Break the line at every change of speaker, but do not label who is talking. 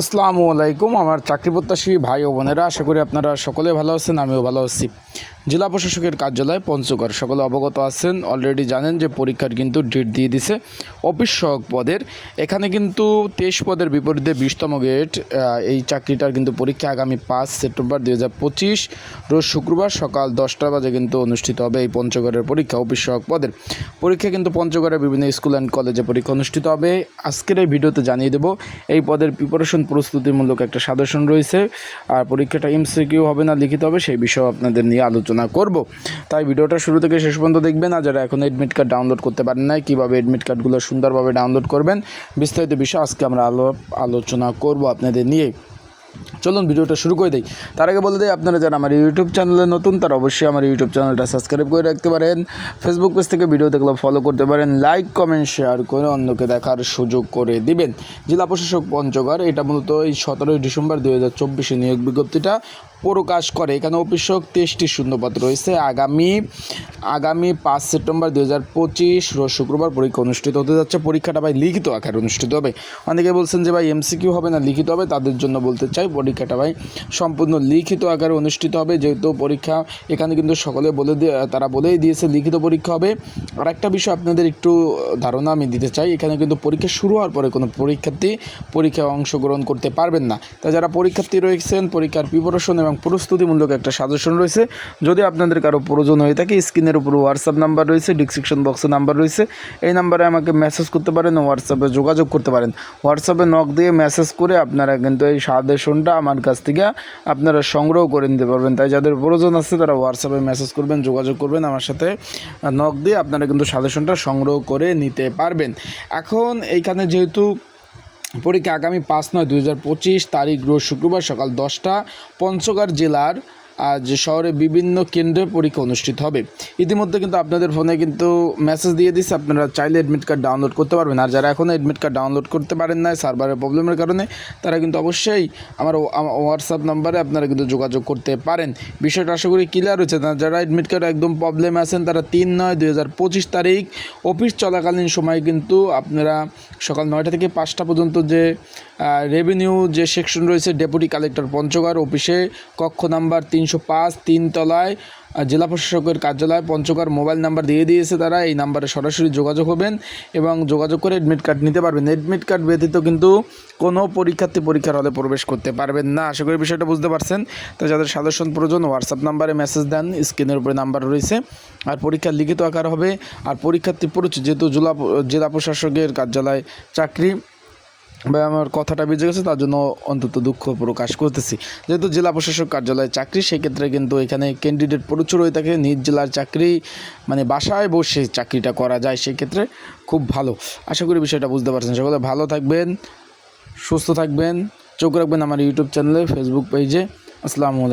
আসসালামু আলাইকুম, আমার চাকরি প্রত্যাশী ভাই ও বোনেরা। আশা করি আপনারা সকলে ভালো আছেন, আমিও ভালো আছি। জেলা প্রশাসকের কার্যালয় পঞ্চগড় সকলে অবগত আছেন। অলরেডি জানেন যে পরীক্ষার কিন্তু ডেট দিয়ে দিছে। অফিস সহক পদের। এখানে কিন্তু তেইশ পদের বিপরীতে বিশতম গেট এই চাকরিটার কিন্তু পরীক্ষা আগামী পাঁচ সেপ্টেম্বর দুই হাজার পঁচিশ, রোজ শুক্রবার সকাল দশটা বাজে কিন্তু অনুষ্ঠিত হবে এই পঞ্চগড়ের পরীক্ষা অফিস সহক পদের। পরীক্ষা কিন্তু পঞ্চগড়ের বিভিন্ন স্কুল অ্যান্ড কলেজে পরীক্ষা অনুষ্ঠিত হবে। আজকের এই ভিডিওতে জানিয়ে দেবো, এই পদের প্রিপারেশন প্রস্তুতিমূলক একটা সাজেশন রয়েছে। আর পরীক্ষাটা এমসিকিউ হবে না লিখিত হবে, সেই বিষয়ে আপনাদের নিয়ে আলোচনা করব। তাই ভিডিওটা শুরু থেকে শেষ পর্যন্ত দেখবেন আর যারা এখন এডমিট কার্ড ডাউনলোড করতে পারেন না কীভাবে এডমিট কার্ডগুলো সুন্দরভাবে ডাউনলোড করবেন, বিস্তারিত বিষয় আজকে আমরা আলো, আলোচনা করব আপনাদের নিয়ে। চলুন ভিডিওটা শুরু করে দিই। তার আগে বলে দিই, আপনারা যারা আমার ইউটিউব চ্যানেলে নতুন, তারা অবশ্যই আমার ইউটিউব চ্যানেলটা সাবস্ক্রাইব করে রাখতে পারেন। ফেসবুক পেজ থেকে ভিডিও দেখলে ফলো করতে পারেন। লাইক কমেন্ট শেয়ার করে অন্যকে দেখার সুযোগ করে দিবেন। জেলা প্রশাসক পঞ্চগড়, এটা মূলত এই সতেরোই ডিসেম্বর দুই হাজার নিয়োগ বিজ্ঞপ্তিটা। প্রকাশ করে। এখানে অফিসক তেইশটি শূন্যপদ রয়েছে। আগামী আগামী পাঁচ সেপ্টেম্বর দুই হাজার পঁচিশ শুক্রবার পরীক্ষা অনুষ্ঠিত হতে যাচ্ছে। পরীক্ষাটা ভাই লিখিত আকারে অনুষ্ঠিত হবে। অনেকে বলছেন যে ভাই এমসিকিউ হবে না, লিখিত হবে। তাদের জন্য বলতে চাই, পরীক্ষাটা ভাই সম্পূর্ণ লিখিত আকারে অনুষ্ঠিত হবে। যেহেতু পরীক্ষা এখানে কিন্তু সকলে বলে দিয়ে, তারা বলেই দিয়েছে লিখিত পরীক্ষা হবে। আর একটা বিষয় আপনাদের একটু ধারণা আমি দিতে চাই। এখানে কিন্তু পরীক্ষা শুরু হওয়ার পরে কোনো পরীক্ষার্থী পরীক্ষায় অংশগ্রহণ করতে পারবেন না। তাই যারা পরীক্ষার্থী রয়েছেন, পরীক্ষার প্রিপারেশন এবং প্রস্তুতিমূলক একটা সাজেশন রয়েছে। যদি আপনাদের কারও প্রয়োজন হয়ে থাকে, স্ক্রিনের উপর হোয়াটসঅ্যাপ নাম্বার রয়েছে ডিসক্রিপশন বক্সে নাম্বার রয়েছে। এই নাম্বারে আমাকে মেসেজ করতে পারেন হোয়াটসঅ্যাপে যোগাযোগ করতে পারেন। হোয়াটসঅ্যাপে নক দিয়ে মেসেজ করে আপনারা কিন্তু এই সাজেশনটা আমার কাছ থেকে আপনারা সংগ্রহ করে নিতে পারবেন। তাই যাদের প্রয়োজন আছে, তারা হোয়াটসঅ্যাপে মেসেজ করবেন, যোগাযোগ করবেন। আমার সাথে নক দিয়ে আপনারা কিন্তু সাজেশনটা সংগ্রহ করে নিতে পারবেন। এখন এইখানে যেহেতু পরীক্ষা আগামী পাঁচ নয় দুই তারিখ রোজ শুক্রবার সকাল দশটা পঞ্চগড় জেলার আজ শহরে বিভিন্ন কেন্দ্রে পরীক্ষা অনুষ্ঠিত হবে। ইতিমধ্যে কিন্তু আপনাদের ফোনে কিন্তু মেসেজ দিয়ে দিচ্ছে আপনারা চাইলে অ্যাডমিট কার্ড ডাউনলোড করতে পারবেন। আর যারা এখনও অ্যাডমিট কার্ড ডাউনলোড করতে পারেন না সার্ভারের প্রবলেমের কারণে, তারা কিন্তু অবশ্যই আমার হোয়াটসঅ্যাপ নাম্বারে আপনারা কিন্তু যোগাযোগ করতে পারেন। বিষয়টা আশা করি ক্লিয়ার হচ্ছে না, যারা অ্যাডমিট কার্ড একদম প্রবলেম আছেন, তারা তিন নয় দুই তারিখ অফিস চলাকালীন সময় কিন্তু আপনারা সকাল নয়টা থেকে পাঁচটা পর্যন্ত যে রেভিনিউ যে সেকশন রয়েছে ডেপুটি কালেক্টর পঞ্চগড় অফিসে কক্ষ নাম্বার তিনশো পাঁচ তিনতলায় জেলা প্রশাসকের কার্যালয় পঞ্চগড় মোবাইল নাম্বার দিয়ে দিয়েছে তারা। এই নাম্বারে সরাসরি যোগাযোগ হবেন এবং যোগাযোগ করে অ্যাডমিট কার্ড নিতে পারবেন। অ্যাডমিট কার্ড ব্যতীত কিন্তু কোনো পরীক্ষার্থী পরীক্ষার হলে প্রবেশ করতে পারবেন না। আশা করি বিষয়টা বুঝতে পারছেন। তো যাদের সাজেশন প্রয়োজন হোয়াটসঅ্যাপ নাম্বারে মেসেজ দেন স্ক্রিনের উপরে নাম্বার রয়েছে। আর পরীক্ষা লিখিত আকার হবে। আর পরীক্ষার্থী পরিচয় যেহেতু জেলা জেলা প্রশাসকের কার্যালয় চাকরি। বা আমার কথাটা বেজে গেছে, তার জন্য অন্তত দুঃখ প্রকাশ করতেছি। যেহেতু জেলা প্রশাসক কার্যালয়ে চাকরি, সেক্ষেত্রে কিন্তু এখানে ক্যান্ডিডেট প্রচুর হয়ে থাকে, নিজ জেলার চাকরি মানে বাসায় বসে চাকরিটা করা যায়, সেক্ষেত্রে খুব ভালো। আশা করি বিষয়টা বুঝতে পারছেন সকলে। ভালো থাকবেন, সুস্থ থাকবেন, চোখ রাখবেন আমার ইউটিউব চ্যানেলে ফেসবুক পেজে আসসালামু আলাইকুম।